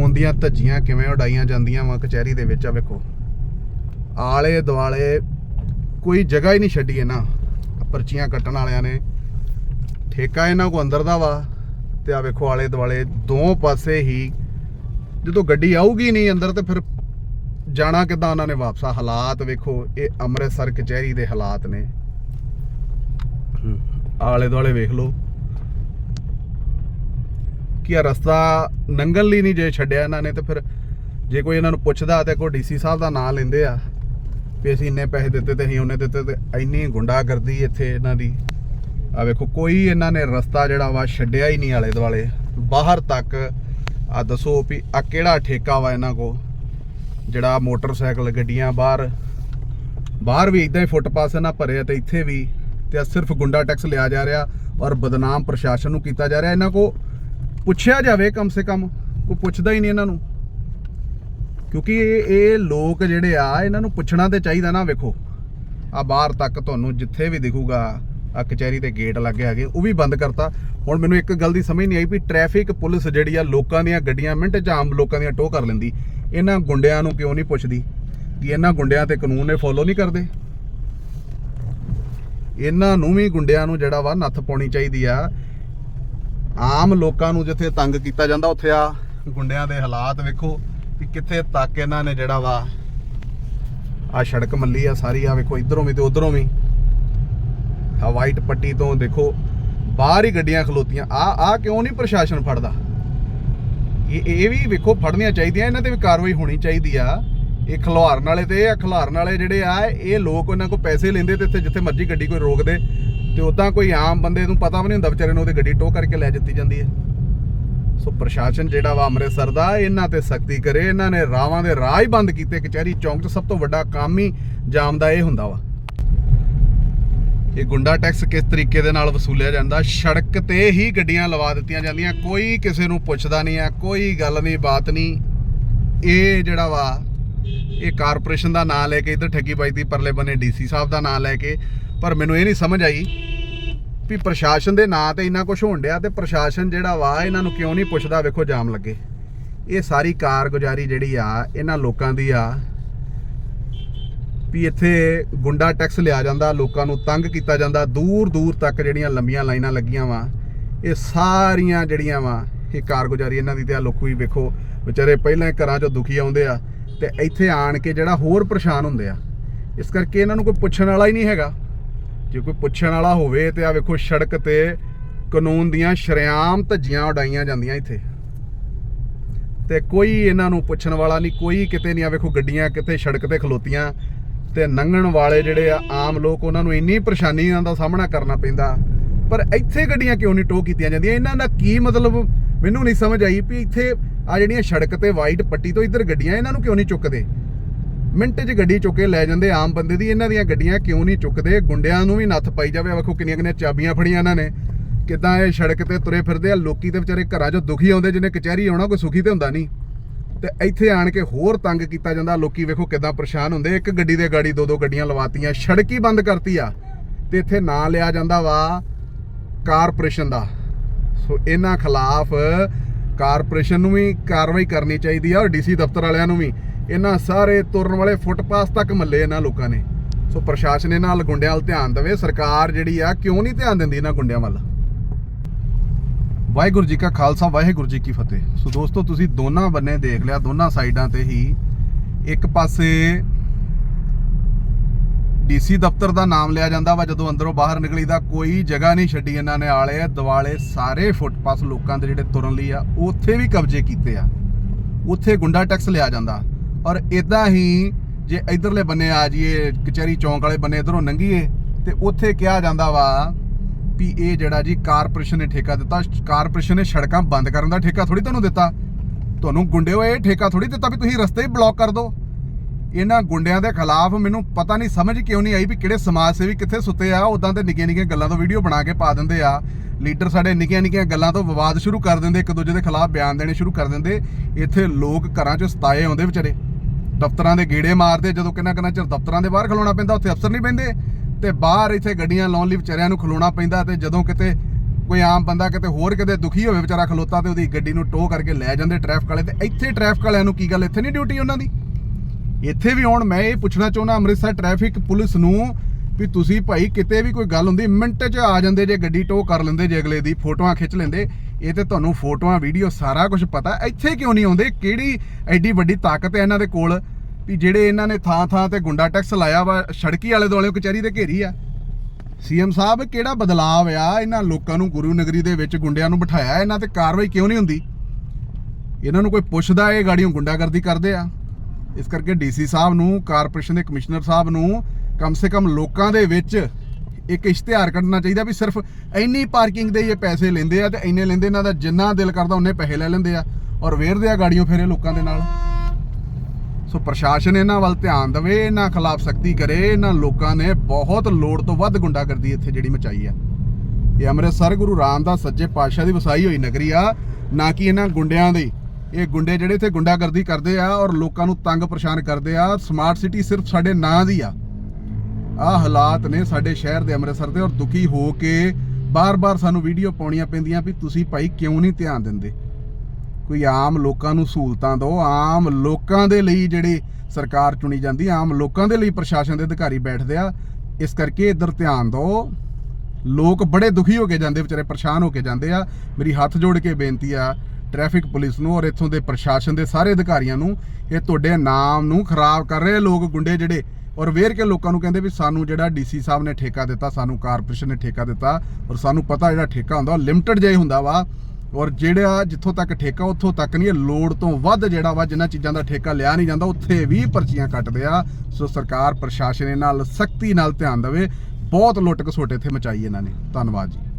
ਕਾਨੂੰਨ ਦੀਆਂ ਧੱਜੀਆਂ ਕਿਵੇਂ ਉਡਾਈਆਂ ਜਾਂਦੀਆਂ ਵਾ ਕਚਹਿਰੀ ਦੇ ਵਿੱਚ ਆ ਵੇਖੋ। ਆਲੇ ਦੁਆਲੇ ਕੋਈ ਜਗ੍ਹਾ ਹੀ ਨਹੀਂ ਛੱਡੀ ਇਹਨਾਂ। ਪਰਚੀਆਂ ਕੱਟਣ ਵਾਲਿਆਂ ਨੇ। ਠੇਕਾ ਇਹਨਾਂ ਕੋ ਅੰਦਰ ਦਾ ਵਾ ਤੇ ਆ ਵੇਖੋ ਆਲੇ ਦੁਆਲੇ ਦੋ ਪਾਸੇ ਹੀ ਜਦੋਂ ਗੱਡੀ ਆਊਗੀ ਨਹੀਂ ਅੰਦਰ ਤੇ ਫਿਰ ਜਾਣਾ ਕਿੱਦਾਂ ਉਹਨਾਂ ਨੇ ਵਾਪਸ? ਆਹ ਹਾਲਾਤ ਵੇਖੋ, ਇਹ ਅੰਮ੍ਰਿਤਸਰ ਕਚਹਿਰੀ ਦੇ ਹਾਲਾਤ ਨੇ। ਆਲੇ ਦੁਆਲੇ ਵੇਖ ਲਓ। ਕਿ ਇਹ ਰਸਤਾ ਨੰਗਲ ਲਈ ਨਹੀਂ ਜੇ ਛੱਡਿਆ ਇਹਨਾਂ ਨੇ ਤੇ ਫਿਰ ਜੇ ਕੋਈ ਇਹਨਾਂ ਨੂੰ ਪੁੱਛਦਾ ਤੇ ਕੋਈ ਡੀਸੀ ਸਾਹਿਬ ਦਾ ਨਾਮ ਲੈਂਦੇ ਆ ਵੀ ਅਸੀਂ ਇੰਨੇ ਪੈਸੇ ਦਿੱਤੇ ਤੇ ਅਸੀਂ ਉਹਨੇ ਦਿੱਤੇ ਤੇ ਇੰਨੀ ਗੁੰਡਾਗਰਦੀ ਇੱਥੇ ਇਹਨਾਂ ਦੀ। ਆ ਵੇਖੋ, ਕੋਈ ਇਹਨਾਂ ਨੇ ਰਸਤਾ ਜਿਹੜਾ ਵਾ ਛੱਡਿਆ ਹੀ ਨਹੀਂ ਆਲੇ ਦੁਆਲੇ। ਬਾਹਰ ਤੱਕ ਆ ਦੱਸੋ ਵੀ ਆ ਕਿਹੜਾ ਠੇਕਾ ਵਾ ਇਹਨਾਂ ਕੋ ਜਿਹੜਾ ਮੋਟਰਸਾਈਕਲ, ਗੱਡੀਆਂ ਬਾਹਰ ਬਾਹਰ ਵੀ ਇਦਾਂ ਹੀ ਫੁੱਟਪਾਥ ਨਾਲ ਭਰੇ ਆ ਤੇ ਇੱਥੇ ਵੀ। ਤੇ ਆਹ ਸਿਰਫ ਗੁੰਡਾ ਟੈਕਸ ਲਿਆ ਜਾ ਰਿਹਾ ਔਰ ਬਦਨਾਮ ਪ੍ਰਸ਼ਾਸਨ ਨੂੰ ਕੀਤਾ ਜਾ ਰਿਹਾ। ਇਹਨਾਂ ਕੋ ਪੁੱਛਿਆ ਜਾਵੇ ਕਮ ਸੇ ਕਮ ਕੋਈ ਪੁੱਛਦਾ ਹੀ ਨਹੀਂ ਇਹਨਾਂ ਨੂੰ। ਕਿਉਂਕਿ ਇਹ ਇਹ ਲੋਕ ਜਿਹੜੇ ਆ, ਇਹਨਾਂ ਨੂੰ ਪੁੱਛਣਾ ਤੇ ਚਾਹੀਦਾ ਨਾ, ਵੇਖੋ। ਆ ਬਾਹਰ ਤੱਕ ਤੁਹਾਨੂੰ ਜਿੱਥੇ ਵੀ ਦਿਖੂਗਾ ਆ ਕਚਹਿਰੀ ਦੇ ਗੇਟ ਲੱਗੇ ਹੈਗੇ, ਉਹ ਵੀ ਬੰਦ ਕਰਤਾ। ਹੁਣ ਮੈਨੂੰ ਇੱਕ ਗੱਲ ਦੀ ਸਮਝ ਨਹੀਂ ਆਈ ਵੀ ਟ੍ਰੈਫਿਕ ਪੁਲਿਸ ਜਿਹੜੀ ਆ, ਲੋਕਾਂ ਦੀਆਂ ਗੱਡੀਆਂ ਮਿੰਟ ਚ ਆਮ ਲੋਕਾਂ ਦੀਆਂ ਟੋਹ ਕਰ ਲੈਂਦੀ। ਇਹਨਾਂ ਗੁੰਡਿਆਂ ਨੂੰ ਕਿਉਂ ਨਹੀਂ ਪੁੱਛਦੀ? ਕਿ ਇਹਨਾਂ ਗੁੰਡਿਆਂ ਤੇ ਕਾਨੂੰਨ ਇਹ ਫੋਲੋ ਨਹੀਂ ਕਰਦੇ? ਇਹਨਾਂ ਨੂੰ ਵੀ ਗੁੰਡਿਆਂ ਨੂੰ ਜਿਹੜਾ ਵਾ ਨੱਥ ਪਾਉਣੀ ਚਾਹੀਦੀ ਆ ਆਮ ਲੋਕਾਂ ਨੂੰ ਜਿੱਥੇ ਤੰਗ ਕੀਤਾ ਜਾਂਦਾ, ਉੱਥੇ ਆ ਗੁੰਡਿਆਂ ਦੇ ਹਾਲਾਤ ਵੇਖੋ ਕਿ ਕਿੱਥੇ ਤੱਕ ਇਹਨਾਂ ਨੇ ਜਿਹੜਾ ਵਾ ਆ ਸੜਕ ਮੱਲੀ ਆ ਸਾਰੀ ਆ ਵੇਖੋ ਇਧਰੋਂ ਵੀ ਤੇ ਉਧਰੋਂ ਵੀ। ਆ ਵਾਈਟ ਪੱਟੀ ਤੋਂ ਦੇਖੋ, ਬਾਹਰ ਹੀ ਗੱਡੀਆਂ ਖਲੋਤੀਆਂ। ਆ ਆ ਕਿਉਂ ਨਹੀਂ ਪ੍ਰਸ਼ਾਸਨ ਫੜਦਾ? ਇਹ ਇਹ ਵੀ ਵੇਖੋ ਫੜਨੀਆਂ ਚਾਹੀਦੀਆਂ, ਇਹਨਾਂ ਤੇ ਵੀ ਕਾਰਵਾਈ ਹੋਣੀ ਚਾਹੀਦੀ ਆ। ਇਹ ਖਿਲਾਰਨ ਵਾਲੇ ਤੇ, ਇਹ ਖਿਲਾਰਨ ਵਾਲੇ ਜਿਹੜੇ ਆ, ਇਹ ਲੋਕ ਉਹਨਾਂ ਕੋਲ ਪੈਸੇ ਲੈਂਦੇ ਤੇ ਇੱਥੇ ਜਿੱਥੇ ਮਰਜ਼ੀ ਗੱਡੀ ਕੋਈ ਰੋਕਦੇ। ਤੇ ਉਦਾਂ ਕੋਈ ਆਮ ਬੰਦੇ ਨੂੰ ਪਤਾ ਵੀ ਨਹੀਂ ਹੁੰਦਾ ਵਿਚਾਰੇ ਨੂੰ ਉਹਦੀ ਗੱਡੀ ਟੋ ਕਰਕੇ ਲੈ ਦਿੱਤੀ ਜਾਂਦੀ ਹੈ। ਸੋ ਪ੍ਰਸ਼ਾਸਨ ਜਿਹੜਾ ਵਾ ਅੰਮ੍ਰਿਤਸਰ ਦਾ, ਇਹਨਾਂ ਤੇ ਸਖਤੀ ਕਰੇ, ਇਹਨਾਂ ਨੇ ਰਾਵਾਂ ਦੇ ਰਾਹ ਹੀ ਬੰਦ ਕੀਤੇ। ਕਚਹਿਰੀ ਚੌਂਕ 'ਚ ਸਭ ਤੋਂ ਵੱਡਾ ਕੰਮ ਹੀ ਜਾਮ ਦਾ ਇਹ ਹੁੰਦਾ ਵਾ। ਇਹ ਗੁੰਡਾ ਟੈਕਸ ਕਿਸ ਤਰੀਕੇ ਦੇ ਨਾਲ ਵਸੂਲਿਆ ਜਾਂਦਾ? ਸੜਕ ਤੇ ਹੀ ਗੱਡੀਆਂ ਲਵਾ ਦਿੱਤੀਆਂ ਜਾਂਦੀਆਂ। ਕੋਈ ਕਿਸੇ ਨੂੰ ਪੁੱਛਦਾ ਨਹੀਂ ਆ ਕੋਈ ਗੱਲ ਨਹੀਂ, ਬਾਤ ਨਹੀਂ। ਇਹ ਜਿਹੜਾ ਵਾ, ਇਹ ਕਾਰਪੋਰੇਸ਼ਨ ਦਾ ਨਾਂ ਲੈ ਕੇ ਇਧਰ ਠੱਗੀ ਵੱਜਦੀ, ਪਰਲੇ ਬੰਨੇ ਡੀਸੀ ਸਾਹਿਬ ਦਾ ਨਾਂ ਲੈ ਕੇ। ਪਰ ਮੈਨੂੰ ਇਹ ਨਹੀਂ ਸਮਝ ਆਈ ਵੀ ਪ੍ਰਸ਼ਾਸਨ ਦੇ ਨਾਂ ਤੇ ਇੰਨਾ ਕੁਝ ਹੋਣ ਡਿਆ ਤੇ ਪ੍ਰਸ਼ਾਸਨ ਜਿਹੜਾ ਵਾ, ਇਹਨਾਂ ਨੂੰ ਕਿਉਂ ਨਹੀਂ ਪੁੱਛਦਾ? ਵੇਖੋ, ਜਾਮ ਲੱਗੇ। ਇਹ ਸਾਰੀ ਕਾਰਗੁਜ਼ਾਰੀ ਜਿਹੜੀ ਆ, ਇਹਨਾਂ ਲੋਕਾਂ ਦੀ ਆ, ਵੀ ਇੱਥੇ ਗੁੰਡਾ ਟੈਕਸ ਲਿਆ ਜਾਂਦਾ, ਲੋਕਾਂ ਨੂੰ ਤੰਗ ਕੀਤਾ ਜਾਂਦਾ ਦੂਰ ਦੂਰ ਤੱਕ ਜਿਹੜੀਆਂ ਲੰਬੀਆਂ ਲਾਈਨਾਂ ਲੱਗੀਆਂ ਵਾ, ਇਹ ਸਾਰੀਆਂ ਜਿਹੜੀਆਂ ਵਾ, ਇਹ ਕਾਰਗੁਜ਼ਾਰੀ ਇਹਨਾਂ ਦੀ ਤੇ ਆ। ਲੋਕੋ ਵੀ ਵੇਖੋ, ਵਿਚਾਰੇ ਪਹਿਲਾਂ ਘਰਾਂ 'ਚੋਂ ਦੁਖੀ ਆਉਂਦੇ ਆ ਤੇ ਇੱਥੇ ਆਣ ਕੇ ਜਿਹੜਾ ਹੋਰ ਪਰੇਸ਼ਾਨ ਹੁੰਦੇ ਆ, ਇਸ ਕਰਕੇ ਇਹਨਾਂ ਨੂੰ ਕੋਈ ਪੁੱਛਣ ਵਾਲਾ ਹੀ ਨਹੀਂ ਹੈਗਾ। ਜੇ ਕੋਈ ਪੁੱਛਣ ਵਾਲਾ ਹੋਵੇ ਤੇ ਆ ਵੇਖੋ ਸੜਕ ਤੇ ਕਾਨੂੰਨ ਦੀਆਂ ਸ਼ਰਿਆਮ ਧੱਜੀਆਂ ਉਡਾਈਆਂ ਜਾਂਦੀਆਂ ਇੱਥੇ। ਤੇ ਕੋਈ ਇਹਨਾਂ ਨੂੰ ਪੁੱਛਣ ਵਾਲਾ ਨਹੀਂ, ਕੋਈ ਕਿਤੇ ਨਹੀਂ ਆ ਵੇਖੋ ਗੱਡੀਆਂ ਕਿਤੇ ਸੜਕ ਤੇ ਖਲੋਤੀਆਂ ਤੇ ਲੰਘਣ ਵਾਲੇ ਜਿਹੜੇ ਆ ਆਮ ਲੋਕ, ਉਹਨਾਂ ਨੂੰ ਇੰਨੀ ਪਰੇਸ਼ਾਨੀਆਂ ਦਾ ਸਾਹਮਣਾ ਕਰਨਾ ਪੈਂਦਾ। ਪਰ ਇੱਥੇ ਗੱਡੀਆਂ ਕਿਉਂ ਨਹੀਂ ਟੋ ਕੀਤੀਆਂ ਜਾਂਦੀਆਂ? ਇਹਨਾਂ ਦਾ ਕੀ ਮਤਲਬ ਮੈਨੂੰ ਨਹੀਂ ਸਮਝ ਆਈ ਵੀ ਇੱਥੇ ਆ ਜਿਹੜੀਆਂ ਸੜਕ ਤੇ ਵਾਈਟ ਪੱਟੀ ਤੋਂ ਇੱਧਰ ਗੱਡੀਆਂ, ਇਹਨਾਂ ਨੂੰ ਕਿਉਂ ਨਹੀਂ ਚੁੱਕਦੇ? ਮਿੰਟ 'ਚ ਗੱਡੀ ਚੁੱਕ ਕੇ ਲੈ ਜਾਂਦੇ ਆਮ ਬੰਦੇ ਦੀ। ਇਹਨਾਂ ਦੀਆਂ ਗੱਡੀਆਂ ਕਿਉਂ ਨਹੀਂ ਚੁੱਕਦੇ? ਗੁੰਡਿਆਂ ਨੂੰ ਵੀ ਨੱਥ ਪਾਈ ਜਾਵੇ। ਵੇਖੋ ਕਿੰਨੀਆਂ ਕਿੰਨੀਆਂ ਚਾਬੀਆਂ ਫੜੀਆਂ ਇਹਨਾਂ ਨੇ। ਕਿਦਾਂ ਇਹ ਸੜਕ ਤੇ ਤੁਰੇ ਫਿਰਦੇ ਆ। ਲੋਕੀ ਤੇ ਵਿਚਾਰੇ ਘਰਾਂ 'ਚੋਂ ਦੁਖੀ ਆਉਂਦੇ ਜਿਹਨੇ ਕਚਹਿਰੀ ਆਉਣਾ, ਕੋਈ ਸੁਖੀ ਤੇ ਹੁੰਦਾ ਨਹੀਂ। ਤੇ ਇੱਥੇ ਆਣ ਕੇ ਹੋਰ ਤੰਗ ਕੀਤਾ ਜਾਂਦਾ। ਲੋਕੀ ਵੇਖੋ ਕਿਦਾਂ ਪਰੇਸ਼ਾਨ ਹੁੰਦੇ। ਇੱਕ ਗੱਡੀ ਦੇ ਗਾੜੀ ਦੋ ਦੋ ਗੱਡੀਆਂ ਲਵਾਤੀਆਂ। ਸੜਕ ਹੀ ਬੰਦ ਕਰਤੀ ਆ। ਤੇ ਇੱਥੇ ਨਾਂ ਲਿਆ ਜਾਂਦਾ ਵਾ ਕਾਰਪੋਰੇਸ਼ਨ ਦਾ। ਸੋ ਇਹਨਾਂ ਖਿਲਾਫ ਕਾਰਪੋਰੇਸ਼ਨ ਨੂੰ ਵੀ ਕਾਰਵਾਈ ਕਰਨੀ ਚਾਹੀਦੀ ਆ ਔਰ ਡੀਸੀ ਦਫ਼ਤਰ ਵਾਲਿਆਂ ਨੂੰ ਵੀ। ਇਹਨਾਂ ਸਾਰੇ ਤੁਰਨ ਵਾਲੇ ਫੁੱਟਪਾਥ ਤੱਕ ਮੱਲੇ ਇਹਨਾਂ ਲੋਕਾਂ ਨੇ। ਸੋ ਪ੍ਰਸ਼ਾਸਨ ਇਹਨਾਂ ਨਾਲ ਗੁੰਡਿਆਂ ਵੱਲ ਧਿਆਨ ਦੇਵੇ, ਸਰਕਾਰ ਜਿਹੜੀ ਆ ਕਿਉਂ ਨਹੀਂ ਧਿਆਨ ਦਿੰਦੀ ਇਹਨਾਂ ਗੁੰਡਿਆਂ ਵੱਲ? ਵਾਹਿਗੁਰੂ ਜੀ ਕਾ ਖਾਲਸਾ, ਵਾਹਿਗੁਰੂ ਜੀ ਕੀ ਫਤਿਹ। ਸੋ ਦੋਸਤੋ, ਤੁਸੀਂ ਦੋਨਾਂ ਬੰਨੇ ਦੇਖ ਲਿਆ, ਦੋਨਾਂ ਸਾਈਡਾਂ ਤੇ ਹੀ ਇੱਕ ਪਾਸੇ ਡੀਸੀ ਦਫ਼ਤਰ ਦਾ ਨਾਮ ਲਿਆ ਜਾਂਦਾ ਵਾ, ਜਦੋਂ ਅੰਦਰੋਂ ਬਾਹਰ ਨਿਕਲੀਦਾ ਕੋਈ ਜਗ੍ਹਾ ਨਹੀਂ ਛੱਡੀ ਇਹਨਾਂ ਨੇ ਆਲੇ ਦਿਵਾਲੇ ਸਾਰੇ ਫੁੱਟਪਾਥ ਲੋਕਾਂ ਦੇ ਜਿਹੜੇ ਤੁਰਨ ਲਈ ਆ, ਉੱਥੇ ਵੀ ਕਬਜ਼ੇ ਕੀਤੇ ਆ। ਉੱਥੇ ਗੁੰਡਾ ਟੈਕਸ ਲਿਆ ਜਾਂਦਾ। ਔਰ ਇਦਾਂ ਹੀ ਜੇ ਇਧਰਲੇ ਬੰਨੇ ਆ ਜਾਈਏ, ਕਚਹਿਰੀ ਚੌਂਕ ਵਾਲੇ ਬੰਨੇ ਇਧਰੋਂ ਲੰਘੀਏ ਤੇ ਉੱਥੇ ਕਿਹਾ ਜਾਂਦਾ ਵਾ ਵੀ ਇਹ ਜਿਹੜਾ ਜੀ ਕਾਰਪੋਰੇਸ਼ਨ ਨੇ ਠੇਕਾ ਦਿੱਤਾ, ਕਾਰਪੋਰੇਸ਼ਨ ਨੇ ਸੜਕਾਂ ਬੰਦ ਕਰਨ ਦਾ ਠੇਕਾ ਥੋੜੀ ਤੁਹਾਨੂੰ ਦਿੱਤਾ। ਤੁਹਾਨੂੰ ਗੁੰਡਿਓ ਇਹ ਠੇਕਾ ਥੋੜੀ ਦਿੱਤਾ ਵੀ ਤੁਸੀਂ ਰਸਤੇ ਹੀ ਬਲੌਕ ਕਰ ਦਿਓ। ਇਹਨਾਂ ਗੁੰਡਿਆਂ ਦੇ ਖਿਲਾਫ ਮੈਨੂੰ ਪਤਾ ਨਹੀਂ, ਸਮਝ ਕਿਉਂ ਨਹੀਂ ਆਈ ਵੀ ਕਿਹੜੇ ਸਮਾਜ ਸੇਵੀ ਕਿੱਥੇ ਸੁੱਤੇ ਆ ਉਦਾਂ ਤੇ ਨਿੱਕੀਆਂ ਨਿੱਕੀਆਂ ਗੱਲਾਂ ਤੋਂ ਵੀਡੀਓ ਬਣਾ ਕੇ ਪਾ ਦਿੰਦੇ ਆ। ਲੀਡਰ ਸਾਡੇ ਨਿੱਕੀਆਂ ਨਿੱਕੀਆਂ ਗੱਲਾਂ ਤੋਂ ਵਿਵਾਦ ਸ਼ੁਰੂ ਕਰ ਦਿੰਦੇ, ਇੱਕ ਦੂਜੇ ਦੇ ਖਿਲਾਫ ਬਿਆਨ ਦੇਣੇ ਸ਼ੁਰੂ ਕਰ ਦਿੰਦੇ। ਇੱਥੇ ਲੋਕ ਘਰਾਂ 'ਚ ਸਤਾਏ ਆਉਂਦੇ ਵਿਚਾਰੇ। ਦਫ਼ਤਰਾਂ ਦੇ ਗੇੜੇ ਮਾਰਦੇ, ਜਦੋਂ ਕਿੰਨਾ ਕਿੰਨਾ ਚਿਰ ਦਫ਼ਤਰਾਂ ਦੇ ਬਾਹਰ ਖਲੋਣਾ ਪੈਂਦਾ, ਉੱਥੇ ਅਫਸਰ ਨਹੀਂ ਬੈਂਦੇ ਤੇ ਬਾਹਰ ਇੱਥੇ ਗੱਡੀਆਂ ਲਾਉਣ ਲਈ ਵਿਚਾਰਿਆਂ ਨੂੰ ਖਲੋਣਾ ਪੈਂਦਾ, ਤੇ ਜਦੋਂ ਕਿਤੇ ਕੋਈ ਆਮ ਬੰਦਾ ਕਿਤੇ ਹੋਰ ਕਿਤੇ ਦੁਖੀ ਹੋਵੇ, ਵਿਚਾਰਾ ਖਲੋਤਾ ਤੇ ਉਹਦੀ ਗੱਡੀ ਨੂੰ ਟੋ ਕਰਕੇ ਲੈ ਜਾਂਦੇ ਟ੍ਰੈਫਿਕ ਵਾਲੇ, ਤੇ ਇੱਥੇ ਟ੍ਰੈਫਿਕ ਵਾਲਿਆਂ ਨੂੰ ਕੀ ਗੱਲ, ਇੱਥੇ ਨਹੀਂ ਡਿਊਟੀ ਉਹਨਾਂ ਦੀ? ਇੱਥੇ ਵੀ ਆਉਣ, ਮੈਂ ਇਹ ਪੁੱਛਣਾ ਚਾਹੁੰਦਾ, ਅੰਮ੍ਰਿਤਸਰ ਟ੍ਰੈਫਿਕ ਪੁਲਿਸ ਨੂੰ ਵੀ ਤੁਸੀਂ ਭਾਈ ਕਿਤੇ ਵੀ ਕੋਈ ਗੱਲ ਹੁੰਦੀ, ਮਿੰਟ 'ਚ ਆ ਜਾਂਦੇ ਜੇ ਗੱਡੀ ਟੋ ਕਰ ਲੈਂਦੇ ਜੇ ਅਗਲੇ ਦੀ, ਫੋਟੋਆਂ ਖਿੱਚ ਲੈਂਦੇ। ਇਹ ਤੇ ਤੁਹਾਨੂੰ ਫੋਟੋਆਂ, ਵੀਡੀਓ ਸਾਰਾ ਕੁਝ ਪਤਾ। ਇੱਥੇ ਕਿਉਂ ਨਹੀਂ ਆਉਂਦੇ? ਕਿਹੜੀ ਐਡੀ ਵੱਡੀ ਤਾਕਤ ਹੈ ਇਹਨਾਂ ਦੇ ਕੋਲ? ਵੀ ਜਿਹੜੇ ਇਹਨਾਂ ਨੇ ਥਾਂ ਥਾਂ ਤੇ ਗੁੰਡਾ ਟੈਕਸ ਲਾਇਆ ਵਾ, ਸੜਕੀ ਵਾਲੇ ਦੁਆਲੇ ਕਚਹਿਰੀ ਦੇ ਘੇਰੀ ਆ। ਸੀਐਮ ਸਾਹਿਬ, ਕਿਹੜਾ ਬਦਲਾਵ ਆ? ਇਹਨਾਂ ਲੋਕਾਂ ਨੂੰ ਗੁਰੂ ਨਗਰੀ ਦੇ ਵਿੱਚ ਗੁੰਡਿਆਂ ਨੂੰ ਬਿਠਾਇਆ, ਇਹਨਾਂ ਤੇ ਕਾਰਵਾਈ ਕਿਉਂ ਨਹੀਂ ਹੁੰਦੀ? ਇਹਨਾਂ ਨੂੰ ਕੋਈ ਪੁੱਛਦਾ ਇਹ ਗਾੜੀਆਂ ਗੁੰਡਾਗਰਦੀ ਕਰਦੇ ਆ? ਇਸ ਕਰਕੇ ਡੀਸੀ ਸਾਹਿਬ ਨੂੰ, ਕਾਰਪੋਰੇਸ਼ਨ ਦੇ ਕਮਿਸ਼ਨਰ ਸਾਹਿਬ ਨੂੰ ਕਮ ਸੇ ਕਮ ਲੋਕਾਂ ਦੇ ਵਿੱਚ ਇੱਕ ਇਸ਼ਤਿਹਾਰ ਕੱਢਣਾ ਚਾਹੀਦਾ ਵੀ ਸਿਰਫ ਇੰਨੀ ਪਾਰਕਿੰਗ ਦੇ ਇਹ ਪੈਸੇ ਲੈਂਦੇ ਆ ਤੇ ਇੰਨੇ ਲੈਂਦੇ ਇਹਨਾਂ ਦਾ ਜਿੰਨਾ ਦਿਲ ਕਰਦਾ ਉਹਨੇ ਪੈਸੇ ਲੈ ਲੈਂਦੇ ਆ ਔਰ ਵੇਰਦੇ ਆ ਗਾੜੀਆਂ ਫੇਰੇ ਲੋਕਾਂ ਦੇ ਨਾਲ। ਸੋ ਪ੍ਰਸ਼ਾਸਨ ਇਹਨਾਂ ਵੱਲ ਧਿਆਨ ਦੇਵੇ, ਇਹਨਾਂ ਖਿਲਾਫ ਸਖਤੀ ਕਰੇ, ਇਹਨਾਂ ਲੋਕਾਂ ਨੇ ਬਹੁਤ ਲੋੜ ਤੋਂ ਵੱਧ ਗੁੰਡਾਗਰਦੀ ਇੱਥੇ ਜਿਹੜੀ ਮਚਾਈ ਆ। ਇਹ ਅੰਮ੍ਰਿਤਸਰ ਗੁਰੂ ਰਾਮਦਾਸ ਸੱਜੇ ਪਾਤਸ਼ਾਹ ਦੀ ਵਸਾਈ ਹੋਈ ਨਗਰੀ ਆ, ਨਾ ਕਿ ਇਹਨਾਂ ਗੁੰਡਿਆਂ ਦੀ। ਇਹ ਗੁੰਡੇ ਜਿਹੜੇ ਇੱਥੇ ਗੁੰਡਾਗਰਦੀ ਕਰਦੇ ਆ ਔਰ ਲੋਕਾਂ ਨੂੰ ਤੰਗ ਪਰੇਸ਼ਾਨ ਕਰਦੇ ਆ। ਸਮਾਰਟ ਸਿਟੀ ਸਿਰਫ ਸਾਡੇ ਨਾਂ ਦੀ ਆ। ਆ ਹਾਲਾਤ ਨੇ ਸਾਡੇ ਸ਼ਹਿਰ ਦੇ ਅੰਮ੍ਰਿਤਸਰ ਦੇ ਔਰ ਦੁਖੀ ਹੋ ਕੇ ਬਾਰ-ਬਾਰ ਸਾਨੂੰ ਵੀਡੀਓ ਪਾਉਣੀਆਂ ਪੈਂਦੀਆਂ ਵੀ ਤੁਸੀਂ ਭਾਈ ਕਿਉਂ ਨਹੀਂ ਧਿਆਨ ਦਿੰਦੇ? ਕੋਈ ਆਮ ਲੋਕਾਂ ਨੂੰ ਸਹੂਲਤਾਂ ਦਿਓ, ਆਮ ਲੋਕਾਂ ਦੇ ਲਈ ਜਿਹੜੇ ਸਰਕਾਰ ਚੁਣੀ ਜਾਂਦੀ, ਆਮ ਲੋਕਾਂ ਦੇ ਲਈ ਪ੍ਰਸ਼ਾਸਨ ਦੇ ਅਧਿਕਾਰੀ ਬੈਠਦੇ ਆ, ਇਸ ਕਰਕੇ ਇੱਧਰ ਧਿਆਨ ਦਿਓ। ਲੋਕ ਬੜੇ ਦੁਖੀ ਹੋ ਕੇ ਜਾਂਦੇ, ਵਿਚਾਰੇ ਪਰੇਸ਼ਾਨ ਹੋ ਕੇ ਜਾਂਦੇ ਆ। ਮੇਰੀ ਹੱਥ ਜੋੜ ਕੇ ਬੇਨਤੀ ਆ, ਟ੍ਰੈਫਿਕ ਪੁਲਿਸ ਨੂੰ ਔਰ ਇੱਥੋਂ ਦੇ ਪ੍ਰਸ਼ਾਸਨ ਦੇ ਸਾਰੇ ਅਧਿਕਾਰੀਆਂ ਨੂੰ, ਇਹ ਤੁਹਾਡੇ ਨਾਮ ਨੂੰ ਖਰਾਬ ਕਰ ਰਹੇ ਲੋਕ ਗੁੰਡੇ ਜਿਹੜੇ ਔਰ ਵੇਰ ਕੇ ਲੋਕਾਂ ਨੂੰ ਕਹਿੰਦੇ ਵੀ ਸਾਨੂੰ ਜਿਹੜਾ ਡੀਸੀ ਸਾਹਿਬ ਨੇ ਠੇਕਾ ਦਿੱਤਾ, ਸਾਨੂੰ ਕਾਰਪੋਰੇਸ਼ਨ ਨੇ ਠੇਕਾ ਦਿੱਤਾ ਔਰ ਸਾਨੂੰ ਪਤਾ ਜਿਹੜਾ ਠੇਕਾ ਹੁੰਦਾ ਉਹ ਲਿਮਟਿਡ ਜਿਹਾ ਹੀ ਹੁੰਦਾ ਵਾ ਔਰ ਜਿਹੜਾ ਜਿੱਥੋਂ ਤੱਕ ਠੇਕਾ ਉੱਥੋਂ ਤੱਕ ਨਹੀਂ, ਇਹ ਲੋੜ ਤੋਂ ਵੱਧ ਜਿਹੜਾ ਵਾ ਜਿੰਨਾ ਚੀਜ਼ਾਂ ਦਾ ਠੇਕਾ ਲਿਆ ਨਹੀਂ ਜਾਂਦਾ, ਉੱਥੇ ਵੀ ਪਰਚੀਆਂ ਕੱਟਦੇ ਆ। ਸੋ ਸਰਕਾਰ ਪ੍ਰਸ਼ਾਸਨ ਇਹ ਨਾਲ ਸਖਤੀ ਨਾਲ ਧਿਆਨ ਦੇਵੇ। ਬਹੁਤ ਲੁੱਟ ਖਸੁੱਟ ਇੱਥੇ ਮਚਾਈ ਇਹਨਾਂ ਨੇ। ਧੰਨਵਾਦ ਜੀ।